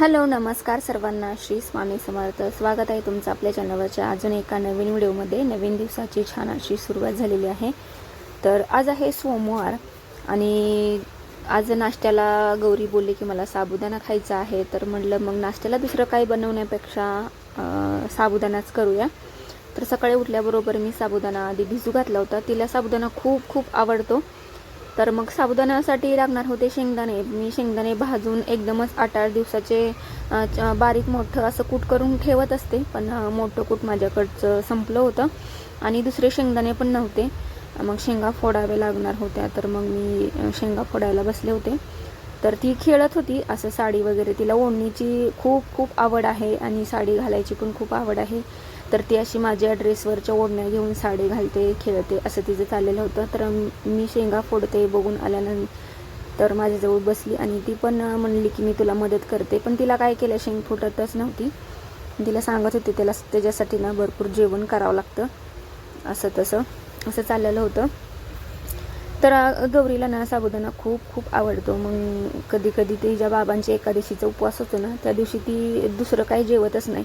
Hello नमस्कार सर्वांना. श्री स्वामी समर्थ. स्वागत आहे तुमचं आपल्या चॅनलवरच्या अजून एका नवीन व्हिडिओमध्ये. नवीन दिवसाची छान अशी सुरुवात झालेली आहे. तर आज आहे सोमवार आणि आज नाश्त्याला गौरी बोलली की मला साबुदाणा खायचा आहे. तर म्हटलं मग नाश्त्याला दुसरं काही बनवण्यापेक्षा साबुदाणाच करूया. तर सकाळी उठल्याबरोबर मी साबुदाणा आधी भिजू घातला होता. तिला साबुदाणा खूप खूप आवडतो. तर मग साबुदाण्यासाठी लागणार होते शेंगदाणे. मी शेंगदाणे भाजून एकदमच आठ आठ दिवसाचे बारीक मोठं असं कूट करून ठेवत असते. पण मोठं कूट माझ्याकडचं संपलं होतं. आणि दुसरे शेंगदाणे पण नव्हते. मग शेंगा फोडावे लागणार होत्या. तर मग मी शेंगा फोडायला बसले होते. तर ती खेळत होती. असं साडी वगैरे तिला ओढणीची खूप खूप आवड आहे. आणि साडी घालायची पण खूप आवड आहे. तर ती अशी माझ्या ड्रेसवरच्या ओढण्या घेऊन साडी घालते खेळते असं तिचं चाललेलं होतं. तर मी शेंगा फोडते बघून आल्यानंतर माझ्याजवळ बसली आणि ती पण म्हणली की मी तुला मदत करते. पण तिला काय केलं शेंग फुटतच नव्हती. तिला सांगत होते त्याला त्याच्यासाठी ना भरपूर जेवण करावं लागतं. असं तसं असं चाललेलं होतं. तर गौरीला ना साबुदाणा खूप खूप आवडतो. मग कधी कधी तिच्या बाबांच्या एकादशीचा उपवास होतो ना त्या दिवशी ती दुसरं काही जेवतच नाही.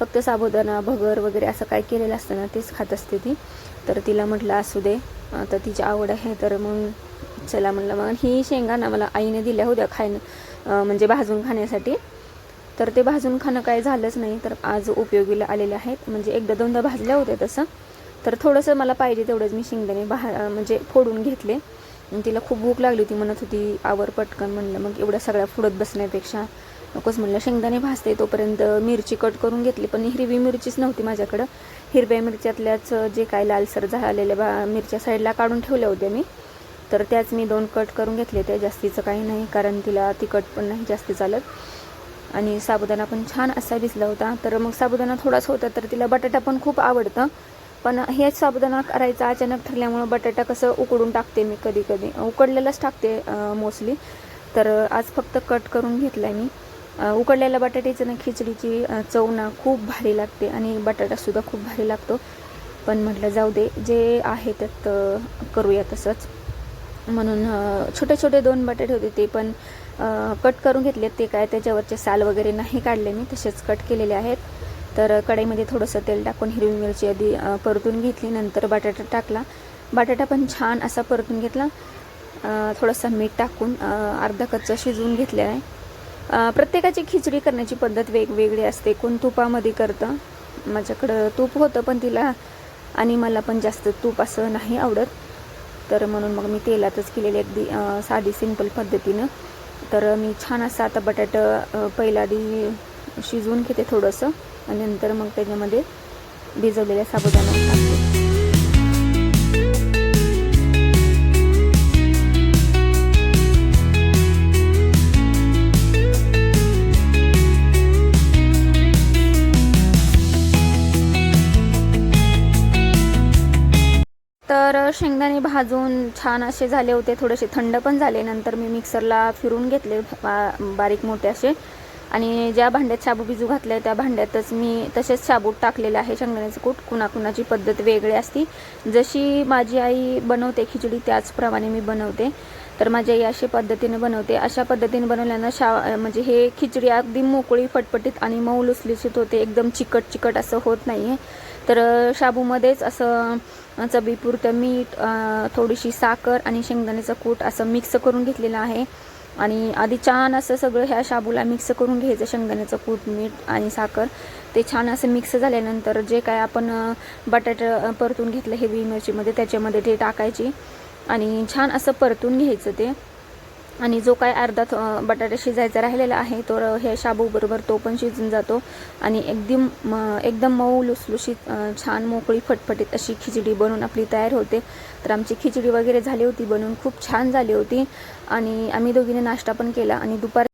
फक्त साबुदाणा भगर वगैरे असं काय केलेलं असतं ना तेच खात असते ती. तर तिला म्हटलं असू दे आता तिची आवड आहे तर मग चला म्हणलं. मग ही शेंगा ना मला आईने दिल्या होत्या खायनं म्हणजे भाजून खाण्यासाठी. तर ते भाजून खाणं काय झालंच नाही तर आज उपयोगीला आलेले आहेत. म्हणजे एकदा दोनदा भाजल्या होत्या तसं. तर थोडंसं मला पाहिजे तेवढंच मी शेंगदाणे बाहेर म्हणजे फोडून घेतले. तिला खूप भूक लागली होती म्हणत होती आवर पटकन म्हणलं. मग एवढ्या सगळ्या फुडत बसण्यापेक्षा नकोच म्हणलं. शेंगदाणे भाजते तोपर्यंत मिरची कट करून घेतली पण हिरवी मिरचीच नव्हती माझ्याकडं. हिरव्या मिरच्यातल्याच जे काय लालसर झालेल्या बा मिरच्या साईडला काढून ठेवल्या होत्या मी. तर त्याच मी दोन कट करून घेतले त्या जास्तीचं काही नाही कारण तिला तिखट पण नाही जास्त चालत. आणि साबुदाणा पण छान असा भिजला होता. तर मग साबुदाणा थोडाच होता तर तिला बटाटा पण खूप आवडतं. पण हेच साबुदाणा करायचा अचानक ठरल्यामुळं बटाटा कसं उकडून टाकते मी कधी कधी. उकडलेलाच टाकते मोस्टली तर आज फक्त कट करून घेतला मी. उकडलेल्या बटाट्याचं ना खिचडीची चव ना खूप भारी लागते आणि बटाटासुद्धा खूप भारी लागतो. पण म्हटलं जाऊ दे जे आहे त्यात करूया तसंच. म्हणून छोटे छोटे दोन बटाटे होते ते पण कट करून घेतलेत. ते काय त्याच्यावरचे साल वगैरे नाही काढले मी तसेच कट केलेले आहेत. तर कढईमध्ये थोडंसं तेल टाकून हिरवी मिरची आधी परतून घेतली. नंतर बटाटा टाकला. बटाटा पण छान असा परतून घेतला. थोडासा थोडंसं मीठ टाकून अर्धा कच्चा शिजवून घेतलेला आहे. प्रत्येकाची खिचडी करण्याची पद्धत वेगवेगळी असते. कोण तुपामध्ये करतं? माझ्याकडं तूप होतं पण तिला आणि मला पण जास्त तूप असं नाही आवडत. तर म्हणून मग मी तेलातच केलेली अगदी साधी सिंपल पद्धतीनं. तर मी छान असं आता बटाटं पहिला आधी शिजवून घेते थोडंसं. आणि नंतर मग त्याच्यामध्ये भिजवलेल्या साबुदाणा. शेंगदाणे भाजून छान असे झाले होते थोडेसे थंड पण झाले. नंतर मी मिक्सरला फिरून घेतले बा- बारीक मोठे असे. आणि ज्या भांड्यात शाबू भिजू घातले त्या भांड्यातच मी तसेच शाबू टाकलेलं आहे. शेंगदाण्याचं कूट कुणाकुणाची पद्धत वेगळी असती. जशी माझी आई बनवते खिचडी त्याचप्रमाणे मी बनवते. तर माझी आई अशी पद्धतीने बनवते. अशा पद्धतीने बनवल्यानं शा म्हणजे हे खिचडी अगदी मोकळी फटफटीत आणि मऊ लुसलुसीत होते. एकदम चिकट चिकट असं होत नाही आहे तर शाबूमध्येच असं चवीपुरतं मीठ थोडीशी साखर आणि शेंगदाण्याचं कूट असं मिक्स करून घेतलेलं आहे. आणि आधी छान असं सगळं ह्या शाबूला मिक्स करून घ्यायचं शेंगदाण्याचं कूट मीठ आणि साखर. ते छान असं मिक्स झाल्यानंतर जे काय आपण बटाटा परतून घेतलं हिरवी मिरचीमध्ये त्याच्यामध्ये ते टाकायची. आणि छान असं परतून घ्यायचं ते. आणि जो काय अर्धा बटाटा शिजायचा राहिलेला आहे तो हे शाबूबरोबर तो पण शिजून जातो. आणि एकदम एकदम मऊ लुसलुशीत छान मोकळी फटफटीत अशी खिचडी बनवून आपली तयार होते. तर आमची खिचडी वगैरे झाली होती बनवून खूप छान झाली होती. आणि आम्ही दोघीने नाश्ता पण केला आणि दुपार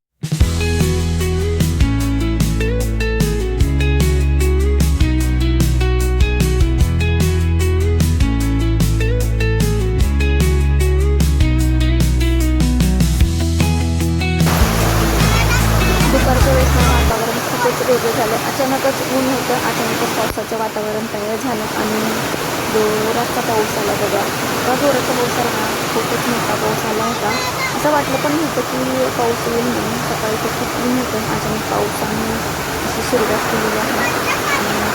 वेगळं झालं. अचानकच ऊन होतं. अचानकच पावसाचं वातावरण तयार झालं आणि जोराचा पाऊस आला बघा इतका जोराचा पाऊस आला ना खूपच मोठा पाऊस आला होता. असं वाटलं पण नव्हतं की पाऊस येईल म्हणून सकाळी तर खूप ऊन होतं. अचानक पावसाने अशी सुरुवात केलेली आहे.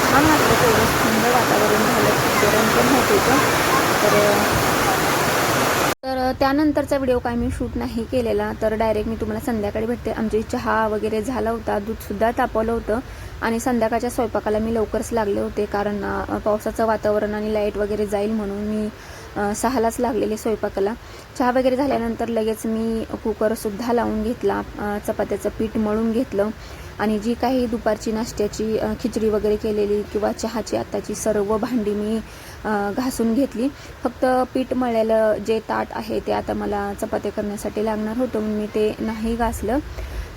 छान वाटलं तेवढंच. थंड वातावरण झालं. खूप गरम पण होत होतं. तर तर त्यानंतरचा व्हिडिओ काय मी शूट नाही केलेला. तर डायरेक्ट मी तुम्हाला संध्याकाळी भेटते. आमची चहा वगैरे झाला होता. दूधसुद्धा तापवलं होतं. आणि संध्याकाळच्या स्वयंपाकाला मी लवकरच लागले होते कारण पावसाचं वातावरण आणि लाइट वगैरे जाईल म्हणून मी सहालाच लागलेले स्वयंपाकाला. चहा वगैरे झाल्यानंतर लगेच मी कुकरसुद्धा लावून घेतला. चपात्याचं पीठ मळून घेतलं. आणि जी काही दुपारची नाश्त्याची खिचडी वगैरे केलेली किंवा चहाची आत्ताची सर्व भांडी मी घासून घेतली. फक्त पीठ मळलेलं जे ताट आहे ते आता मला चपात्या करण्यासाठी लागणार होतं. म्हणून मी ते नाही घासलं.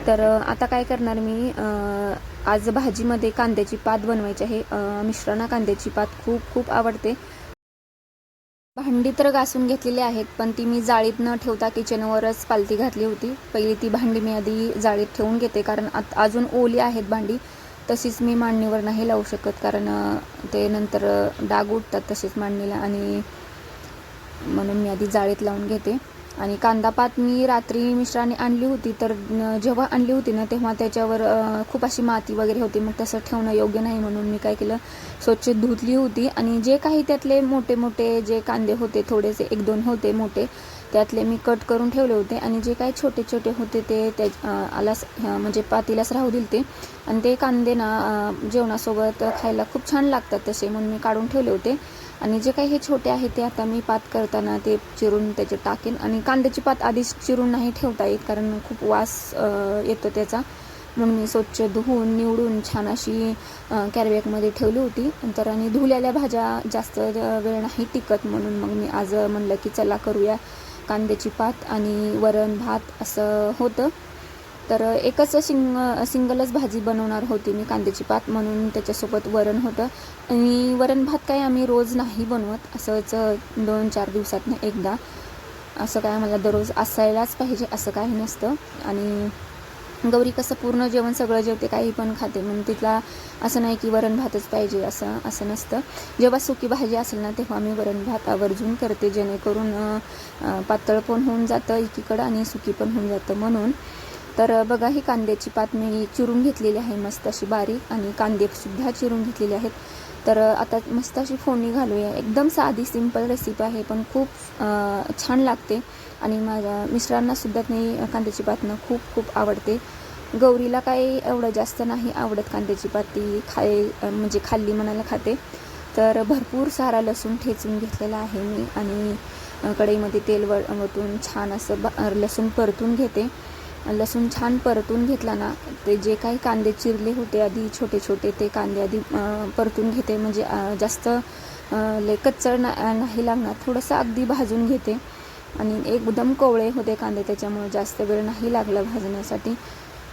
तर आता काय करणार मी? आज भाजीमध्ये कांद्याची पात बनवायची आहे. मिश्रणा मिश्रांना कांद्याची पात खूप खूप आवडते. भांडी तर घासून घेतलेली आहेत पण ती मी जाळीत न ठेवता किचनवरच पालती घातली होती. पहिली ती भांडी मी आधी जाळीत ठेवून घेते कारण आत अजून ओली आहेत भांडी. तशीच मी मांडणीवर नाही लावू शकत कारण ते नंतर डाग उठतात तसेच मांडणीला आणि म्हणून मी आधी जाळीत लावून घेते. आणि कांदा पात मी रात्री मिश्राने आणली होती तर जेव्हा आणली होती ना तेव्हा त्याच्यावर खूप अशी माती वगैरे होती. मग तसं ठेवणं योग्य नाही म्हणून मी काय केलं स्वच्छ धुतली होती. आणि जे काही त्यातले मोठे मोठे जे कांदे होते थोडेसे एक दोन होते मोठे त्यातले मी कट करून ठेवले होते आणि जे काय छोटे छोटे होते ते त्या आलास म्हणजे पातीलाच राहू दिल ते आणि ते कांदे ना जेवणासोबत खायला खूप छान लागतात तसे म्हणून मी काढून ठेवले होते. आणि जे काही हे छोटे आहेत ते आता मी पात करताना ते चिरून त्याचे टाकेन. आणि कांद्याची पात आधीच चिरून नाही ठेवता येत कारण खूप वास येतो त्याचा. म्हणून मी स्वच्छ धुवून निवडून छान अशी कॅरीबॅगमध्ये ठेवली होती. नंतर आणि धुलेल्या भाज्या जास्त वेळ नाही टिकत म्हणून मग मी आज म्हणलं की चला करूया. कांद्याची पात आणि वरण भात असं होतं. तर एकच सिंग सिंगलच भाजी बनवणार होती मी कांद्याची पात म्हणून त्याच्यासोबत वरण होतं. आणि वरण भात काय आम्ही रोज नाही बनवत असंच दोन चार दिवसातनं एकदा. असं काय आम्हाला दररोज असायलाच पाहिजे असं काही नसतं. आणि गौरी कसं पूर्ण जेवण सगळं जेवते काही पण खाते. म्हणून तिथला असं नाही की वरण भातच पाहिजे असं असं नसतं. जेव्हा सुकी भाजी असेल ना तेव्हा मी वरण भात आवर्जून करते. जेणेकरून पातळ पण होऊन जातं एकीकडं आणि सुकी पण होऊन जातं. म्हणून तर बघा ही कांद्याची पात मी चिरून घेतलेली आहे मस्त अशी बारीक आणि कांदेसुद्धा चिरून घेतलेले आहेत. तर आता मस्त अशी फोडणी घालूया. एकदम साधी सिंपल रेसिपी आहे पण खूप छान लागते. आणि माझ्या मिस्टरांनासुद्धा नाही कांद्याची पातनं खूप खूप आवडते. गौरीला काही एवढं जास्त नाही आवडत कांद्याची पाती खाय म्हणजे खाल्ली म्हणायला खाते. तर भरपूर सारा लसूण ठेचून घेतलेला आहे मी. आणि कढईमध्ये तेल वळ वतून छान असं ब लसूण परतून घेते. लसूण छान परतून घेतला ना ते जे काही कांदे चिरले होते आधी छोटे छोटे ते कांदे आधी परतून घेते. म्हणजे जास्त ले कच्चर ना नाही लागणार थोडंसं अगदी भाजून घेते. आणि एकदम कोवळे होते कांदे त्याच्यामुळे जास्त वेळ नाही लागला भाजण्यासाठी.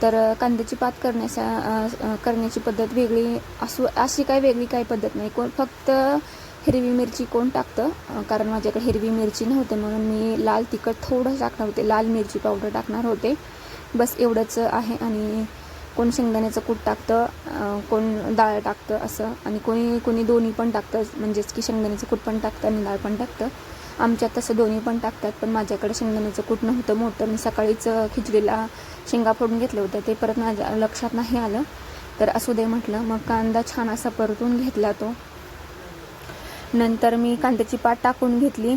तर कांद्याची पात करण्याचा करण्याची पद्धत वेगळी असू अशी काही वेगळी काही पद्धत नाही. कोण फक्त हिरवी मिरची कोण टाकतं? कारण माझ्याकडे हिरवी मिरची नव्हते म्हणून मी लाल तिखट थोडं टाकणार होते. लाल मिरची पावडर टाकणार होते. बस एवढंच आहे आणि कोण शेंगदाण्याचं कूट टाकतं कोण डाळ टाकतं असं. आणि कोणी कोणी दोन्ही पण टाकतं म्हणजेच की शेंगदाण्याचं कूट पण टाकतं आणि डाळ पण टाकतं. आमच्यात तसं दोन्ही पण टाकतात पण माझ्याकडे शेंगदाण्याचं कूट नव्हतं मोठं. मी सकाळीच खिचडीला शेंगा फोडून घेतलं होतं ते परत माझ्या लक्षात नाही आलं. तर असू दे म्हटलं मग कांदा छान असा परतून घेतला तो. नंतर मी कांद्याची पात टाकून घेतली.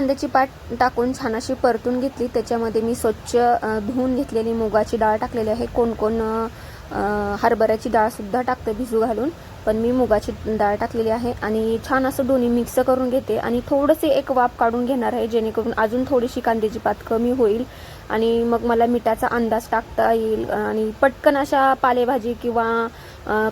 कांद्याची पाट टाकून छान अशी परतून घेतली. त्याच्यामध्ये मी स्वच्छ धुवून घेतलेली मुगाची डाळ टाकलेली आहे. कोण कोण हरभऱ्याची डाळसुद्धा टाकते भिजू घालून. पण मी मुगाची डाळ टाकलेली आहे आणि छान असं दोन्ही मिक्स करून घेते. आणि थोडंसे एक वाफ काढून घेणार आहे जेणेकरून अजून थोडीशी कांद्याची पात कमी होईल. आणि मग मला मिठाचा अंदाज टाकता येईल. आणि पटकन अशा पालेभाजी किंवा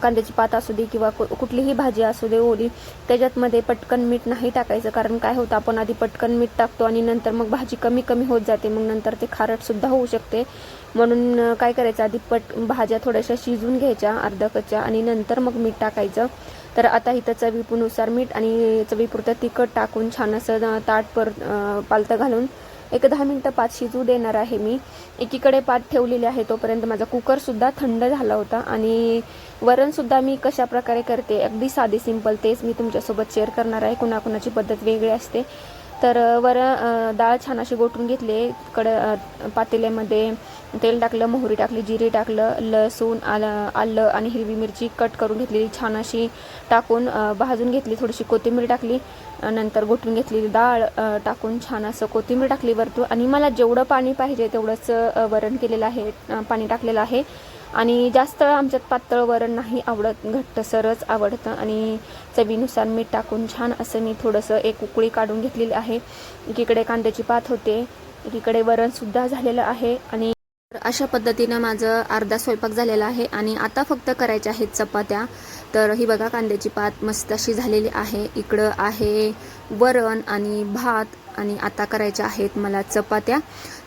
कांद्याची पात असू दे किंवा कु- कुठलीही भाजी असू दे ओली त्याच्यात मध्ये पटकन मीठ नाही टाकायचं. कारण काय होतं आपण आधी पटकन मीठ टाकतो आणि नंतर मग भाजी कमी कमी होत जाते. मग नंतर ते खारट सुद्धा होऊ शकते. म्हणून काय करायचं आधी पट भाज्या थोड्याशा शिजून घ्यायच्या अर्धा कच्च्या आणि नंतर मग मीठ टाकायचं. तर आता इथं चवीपुनुसार मीठ आणि चवीपुरतं तिखट टाकून छान असं ताट पर पालतं घालून एक दहा मिनटं पात शिजू देणार आहे मी. एकीकडे पात ठेवलेली आहे तोपर्यंत माझा कुकरसुद्धा थंड झाला होता आणि वरणसुद्धा मी कशा प्रकारे करते अगदी साधी सिंपल तेच मी तुमच्यासोबत शेअर करणार आहे. कुणाकुणाची पद्धत वेगळी असते. तर वर डाळ छान अशी गोठून घेतली. कड पातेल्यामध्ये तेल टाकलं मोहरी टाकली जिरे टाकलं लसूण आलं आलं आणि हिरवी मिरची कट करून घेतलेली. छान अशी टाकून भाजून घेतली. थोडीशी कोथिंबीर टाकली. नंतर गोठून घेतलेली डाळ टाकून छान असं कोथिंबीर टाकली वरतून. आणि मला जेवढं पाणी पाहिजे तेवढंच वरण केलेलं आहे पाणी टाकलेलं आहे. आणि जास्त आमच्यात पातळ वरण नाही आवडत घट्टसरच आवडतं. आणि चवीनुसार मीठ टाकून छान असं मी थोडंसं एक उकळी काढून घेतलेली आहे. एकीकडे कांद्याची पात होते एकीकडे वरणसुद्धा झालेलं आहे. आणि तर अशा पद्धतीनं माझं अर्धा स्वयंपाक झालेला आहे आणि आता फक्त करायच्या आहेत चपात्या. तर ही बघा कांद्याची पात मस्त अशी झालेली आहे. इकडं आहे वरण आणि भात आणि आता करायच्या आहेत मला चपात्या.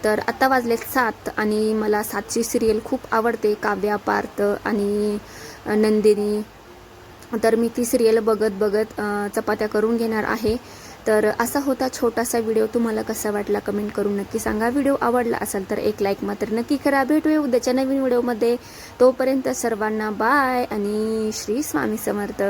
तर आत्ता वाजलेत सात आणि मला सातची सिरियल खूप आवडते काव्या पार्थ आणि नंदिनी. तर मी ती सिरियल बघत बघत चपात्या करून घेणार आहे. तर असा होता छोटासा व्हिडिओ. तुम्हाला कसा वाटला कमेंट करून नक्की सांगा. व्हिडिओ आवडला असेल तर एक लाईक मात्र नक्की करा. भेटूया उद्याच्या नवीन व्हिडिओमध्ये. तोपर्यंत सर्वांना बाय आणि श्री स्वामी समर्थ.